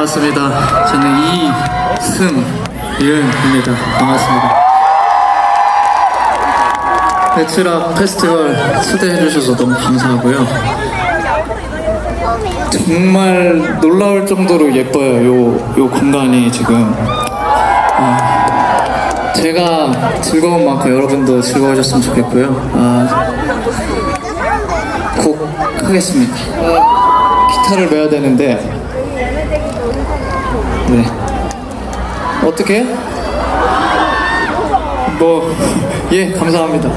반갑습니다. 저는 이승윤입니다. 반갑습니다. 배트락 페스티벌 초대해주셔서 너무 감사하고요. 정말 놀라울 정도로 예뻐요. 요, 요 공간이 지금. 아, 제가 즐거운 만큼 여러분도 즐거우셨으면 좋겠고요. 아, 곡 하겠습니다. 아, 기타를 매야 되는데, 네. 어떻게? 뭐, 예, 감사합니다.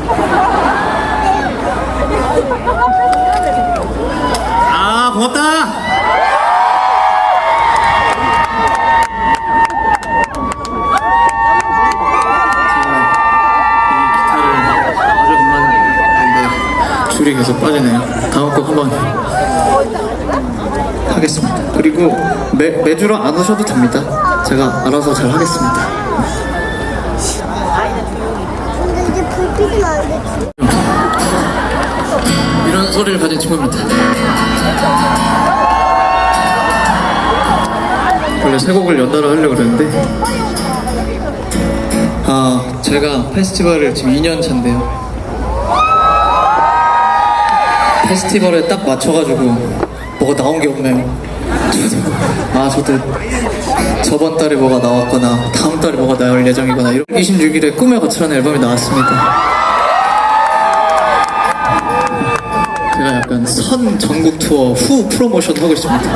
아, 고맙다! 줄이 계속 빠지네요. 다음 곡 한번 하겠습니다. 그리고 매, 매주로 안 오셔도 됩니다. 제가 알아서 잘 하겠습니다. 이런 소리를 가진 친구입니다. 원래 세 곡을 연달아 하려고 그랬는데 아 제가 페스티벌을 지금 2년 차인데요 페스티벌에 딱 맞춰가지고 뭐가 나온 게 없네요 아 저도 저번 달에 뭐가 나왔거나 다음 달에 뭐가 나올 예정이거나 이런 26일에 꿈에 거치라는 앨범이 나왔습니다 제가 약간 선 전국 투어 후 프로모션 하고 있습니다.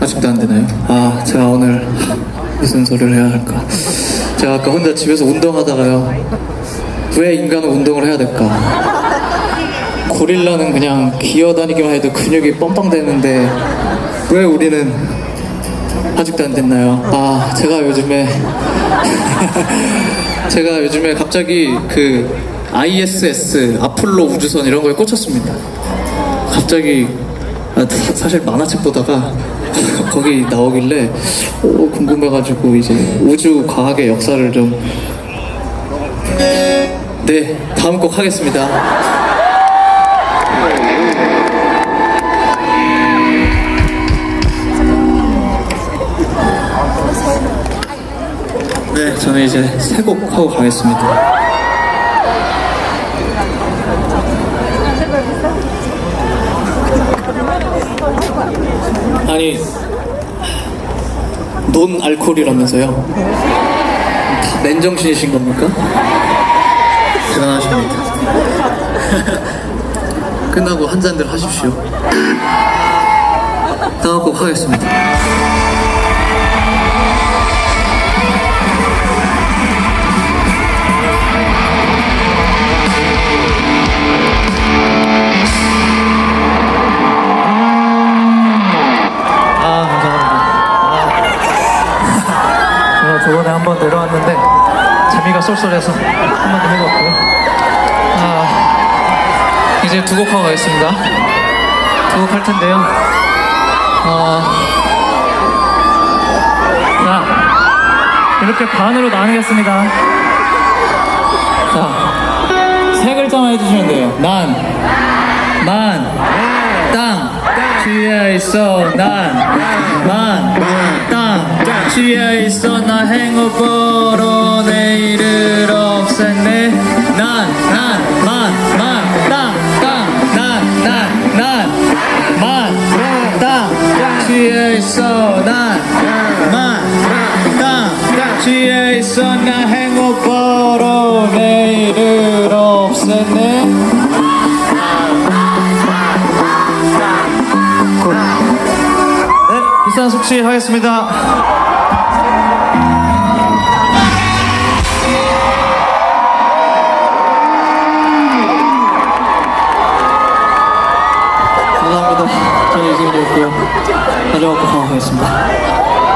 아직도 안 되나요? 아, 제가 오늘 무슨 소리를 해야 할까? 제가 아까 혼자 집에서 운동하다가요. 왜 인간은 운동을 해야 될까? 고릴라는 그냥 기어다니기만 해도 근육이 뻥뻥대는데 왜 우리는 아직도 안 됐나요? 아, 제가 요즘에 제가 요즘에 갑자기 그 ISS 아폴로 우주선 이런 거에 꽂혔습니다. 갑자기 아, 사- 사실 만화책 보다가 거기 나오길래 오, 궁금해가지고 이제 우주 과학의 역사를 좀 네, 다음 곡 하겠습니다. 네, 저는 이제 세 곡 하고 가겠습니다. 아니, 논 알코올이라면서요? 다 맨정신이신 겁니까? 대단하십니다. 끝나고 한 잔들 하십시오. 다음 곡 하겠습니다. 한번 내려왔는데 재미가 쏠쏠해서 한 번 더 해봤고요. 아, 이제 두 곡 하고 가겠습니다. 두 곡 할 텐데요. 아, 자, 이렇게 반으로 나누겠습니다. 자, 세 글자만 해주시면 돼요. 난, 만, 땅, 취해 있어, 난, 만, 땅, 취해 있어, 나 행복으로 내일을 없앴네. 난, 난, 만, 만, 땅, 땅, 난, 난, 난, 만, 땅, 취해 있어, 난, 없이 하겠습니다. 감사합니다. 저는 이승민이었고요. 다녀와서 고맙습니다.